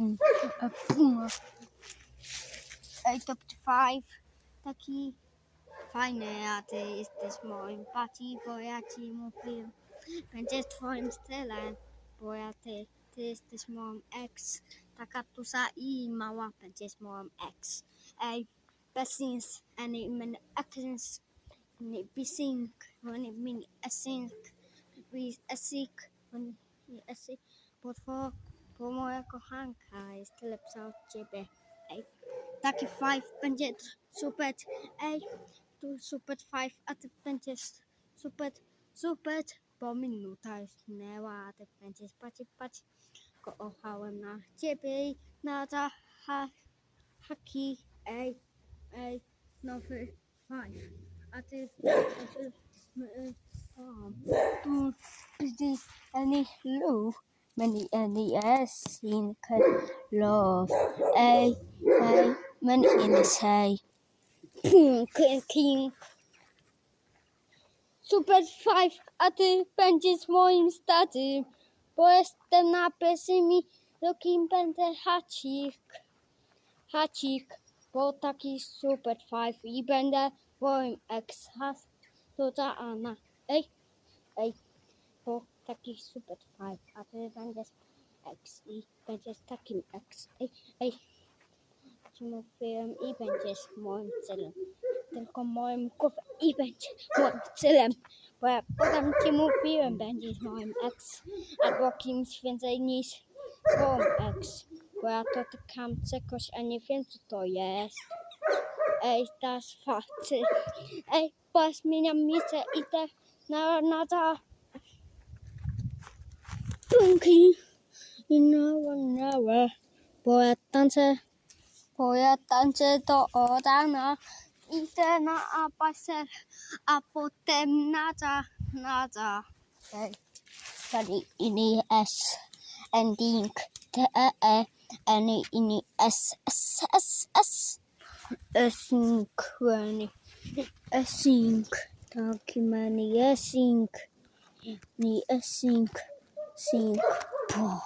Mm. Ej, top 5. Taki fajny, a ty jesteś moim paci, bo ja ci mówiłem, będziesz twoim stylem, bo ja ty, ty jesteś moją ex. Taka tusa i mała będziesz moją ex. Ej, blessings and even actions. And it be sink min it mean a. Be a sick a sick. For bo moja kochanka jest lepsza od ciebie. Ej, taki five będzie super, ej, tu super five, a ty będziesz super, super, bo minuta już minęła, a ty będziesz patrzeć, patrz, kochałem na ciebie i na ta ha, haki, ej, ej, nowy five, a ty, a ty, y, o, tu, any love, many, any, yes, in love, ej, ej, many, in say, king, Super Five, a ty będziesz moim statym, bo jestem na pesymi, do kim będę hacik. Hacik, bo taki Super Five i będę moim ex has to ta Anna. Ej, ej, bo taki Super Five, a ty będziesz ex i będziesz takim ex. Ej, ej, ci mówiłem i będziesz moim celem tylko moim głowę i będzie moim celem. Bo ja potem ci mówiłem, będziesz moim ex, albo kimś więcej niż moim ex. Bo ja to tykam czegoś, a nie wiem co to jest. Ej, das facy. Ej, bo zmieniam miejsce i te na, na na looking in one hour. Boyatanse, boyatanse to odana. Itena apaser, them nada, nada. Sari ini S and ink te e e and ini S S S S. Async, Granny. Async. Document, async. Async. async. 五